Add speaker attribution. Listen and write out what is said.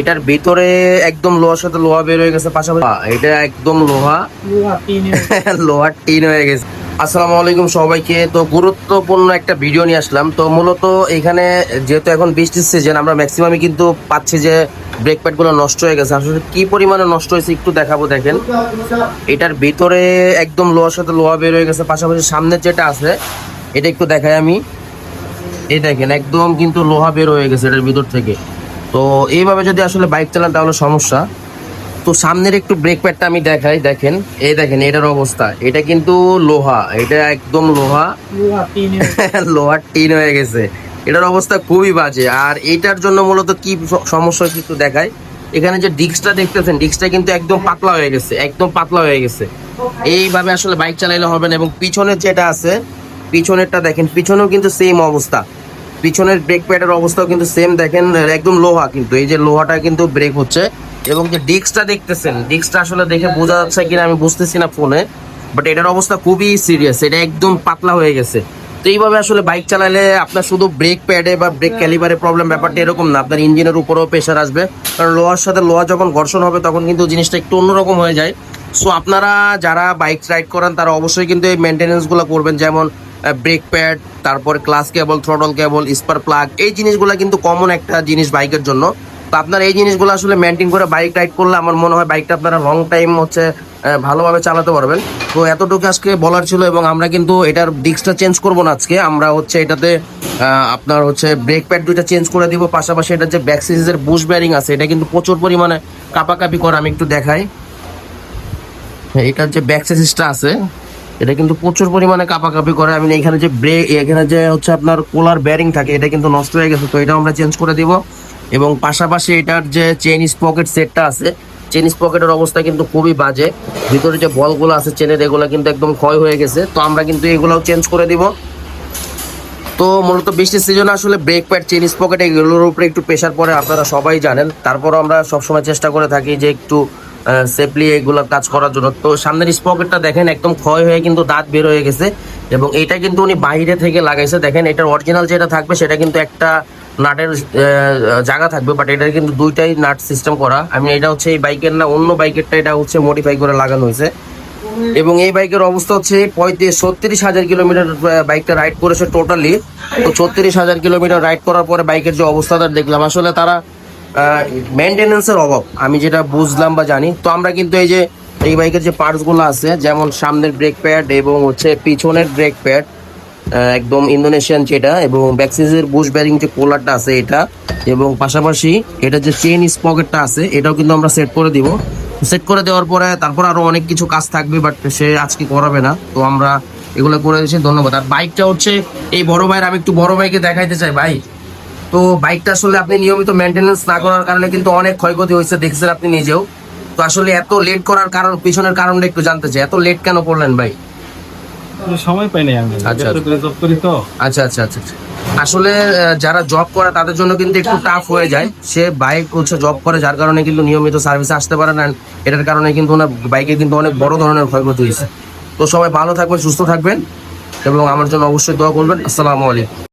Speaker 1: এটার ভিতরে একদম লোহার সাথে লোহা বের হয়ে গেছে পাশাপাশি এটা একদম লোহা। লোহার টিন হয়ে গেছে। আসসালামু আলাইকুম সবাইকে। তো গুরুত্বপূর্ণ একটা ভিডিও নিয়ে আসলাম। তো মূলত এখানে যেহেতু এখন বৃষ্টির সিজন আমরা ম্যাক্সিমামই কিন্তু পাচ্ছি যে ব্রেক প্যাডগুলো নষ্ট হয়ে গেছে। আসলে কি পরিমাণে নষ্ট হয়েছে একটু দেখাবো দেখেন। এটার ভিতরে একদম লোহার সাথে লোহা বের হয়ে গেছে পাশাপাশি সামনের যেটা আছে এটা একটু দেখাই আমি। এই দেখেন একদম কিন্তু লোহা বের হয়ে গেছে এটার ভিতর থেকে। তো এইভাবে যদি আসলে বাইক চালান তাহলে সমস্যা। তো সামনের একটু ব্রেক প্যাডটা আমি দেখাই দেখেন। এই দেখেন এটার অবস্থা। এটা কিন্তু লোহা। এটা একদম লোহা। লোহার টিন হয়ে গেছে। এটার অবস্থা খুবই বাজে। আর এটার জন্য মূলত কি সমস্যা একটু দেখাই। এখানে যে ডিস্কটা দেখতেছেন ডিস্কটা কিন্তু একদম পাতলা হয়ে গেছে। একদম পাতলা হয়ে গেছে। এইভাবে আসলে বাইক চালাইলে হবে না। এবং পিছনের যেটা আছে পিছনেরটা দেখেন পিছনেও কিন্তু সেম অবস্থা। পিছনের ব্রেক প্যাডের অবস্থাও কিন্তু সেম দেখেন, একদম লোহা কিন্তু। এই যে লোহাটা কিন্তু ব্রেক হচ্ছে। এবং যে ডিস্কটা দেখতেছেন ডিস্কটা আসলে দেখে বোঝা যাচ্ছে কিনা আমি বুঝতেছি না ফোনে বাট এটার অবস্থা খুবই সিরিয়াস এটা একদম পাতলা হয়ে গেছে। তো এইভাবে আসলে বাইক চালালে আপনার শুধু ব্রেক প্যাডে বা ব্রেক ক্যালিবারে প্রবলেম ব্যাপারটা এরকম না, আপনার ইঞ্জিনের উপরেও প্রেশার আসবে। কারণ লোহার সাথে লোহা যখন ঘর্ষণ হবে, তখন কিন্তু জিনিসটা একটু অন্যরকম হয়ে যায়। সো আপনারা যারা বাইক রাইড করেন, তারা অবশ্যই কিন্তু এই মেনটেনেন্সগুলো করবেন। যেমন ব্রেক প্যাড তারপর clutch cable throttle cable spark plug এই জিনিসগুলো কিন্তু কমন একটা জিনিস বাইকের জন্য। তো আপনার এই জিনিসগুলো আসলে মেনটেন করে বাইক রাইড করলে আমার মনে হয় বাইকটা আপনারা লং টাইম হচ্ছে ভালোভাবে চালাতে পারবেন। তো এতটুকু আজকে বলার ছিল এবং আমরা কিন্তু এটার ডিস্কটা চেঞ্জ করব না আজকে। আমরা হচ্ছে এটাতে আপনার হচ্ছে ব্রেক প্যাড দুইটা চেঞ্জ করে দিব। পাশাপাশি এটা যে ব্যাক সিরিজের বুশ ব্যারিং আছে, এটা কিন্তু প্রচুর পরিমাণে কাপাকাপি করে, আমি একটু দেখাই। এটার যে ব্যাক সিরিজটা আছে এটা কিন্তু প্রচুর পরিমাণে কাপাকাপি করে। আমি এখানে যে ব্রেক এখানে যে হচ্ছে আপনার কোলার ব্যারিং থাকে, এটা কিন্তু নষ্ট হয়ে গেছে। তো এটাও আমরা চেঞ্জ করে দিব। এবং পাশাপাশি এটার যে চেন স্পকেট সেটটা আছে চেন স্পকেটের অবস্থা কিন্তু খুবই বাজে। ভিতরে যে বলগুলো আছে চেনের এগুলো কিন্তু একদম ক্ষয় হয়ে গেছে। তো আমরা কিন্তু এগুলোও চেঞ্জ করে দিব। তো মূলত বৃষ্টির সিজনে আসলে ব্রেক প্যাড চেন স্পকেট এগুলোর উপরে একটু প্রেশার পড়ে, আপনারা সবাই জানেন। তারপরও আমরা সবসময় চেষ্টা করে থাকি যে একটু সেফলি এগুলো কাজ করার জন্য। তো সামনের স্পকেটটা দেখেন, একদম ক্ষয় হয়ে কিন্তু দাঁত বের হয়ে গেছে। এবং এটা কিন্তু উনি বাইরে থেকে লাগাইছে। দেখেন, এটার অরিজিনাল যেটা থাকবে, সেটা কিন্তু একটা নাটের জায়গা থাকবে বাট এটার কিন্তু দুইটাই নাট সিস্টেম করা। আমি এটা হচ্ছে এই বাইকের না, অন্য বাইকেরটা এটা হচ্ছে মডিফাই করে লাগানো হয়েছে। এবং এই বাইকের অবস্থা হচ্ছে পঁয়ত্রিশ, ছত্রিশ হাজার কিলোমিটার বাইকটা রাইড করেছে টোটালি তো ছত্রিশ হাজার কিলোমিটার রাইড করার পরে বাইকের যে অবস্থাটা দেখলাম, আসলে তারা মেনটেনেন্সের অভাব, আমি যেটা বুঝলাম বা জানি। তো আমরা কিন্তু এই যে, এই বাইকের যে পার্টসগুলো আছে, যেমন সামনের ব্রেক প্যাড এবং হচ্ছে পিছনের ব্রেক প্যাড একদম ইন্দোনেশিয়ান যেটা, এবং ব্যাকসিজের বুশ ব্যারিং যে কোলারটা আছে এটা, এবং পাশাপাশি এটা যে চেন স্পকেটটা আছে, এটাও কিন্তু আমরা সেট করে দিব। সেট করে দেওয়ার পরে তারপর আরও অনেক কিছু কাজ থাকবে বাট সে আজকে করাবে না। তো আমরা এগুলো করে দিয়েছি ধন্যবাদ। আর বাইকটা হচ্ছে, এই বড় ভাইয়ের, আমি একটু বড় ভাইকে দেখাইতে চাই, ভাই। তো বাইকটা আসলে আপনি নিয়মিত মেনটেনেন্স না করার কারণে কিন্তু অনেক ক্ষয়ক্ষতি হয়েছে দেখছেন আপনি নিজেও। তো আসলে এত লেট করার কারণ পিছনের কারণটা একটু জানতে চাই। এত লেট কেন করলেন ভাই?
Speaker 2: সময় পাই নাই আমি।
Speaker 1: আচ্ছা,
Speaker 2: জব করি তো।
Speaker 1: আচ্ছা আচ্ছা আচ্ছা আচ্ছা। আসলে যারা জব করে তাদের জন্য কিন্তু একটু টাফ হয়ে যায়। সে বাইক হচ্ছে জব করে যার কারণে কিন্তু নিয়মিত সার্ভিসে আসতে পারে না। এটার কারণে কিন্তু ওনার বাইকে কিন্তু অনেক বড় ধরনের ক্ষয়ক্ষতি হয়েছে। তো সবাই ভালো থাকবেন সুস্থ থাকবেন এবং আমার জন্য অবশ্যই দোয়া করবেন। আসসালামু আলাইকুম।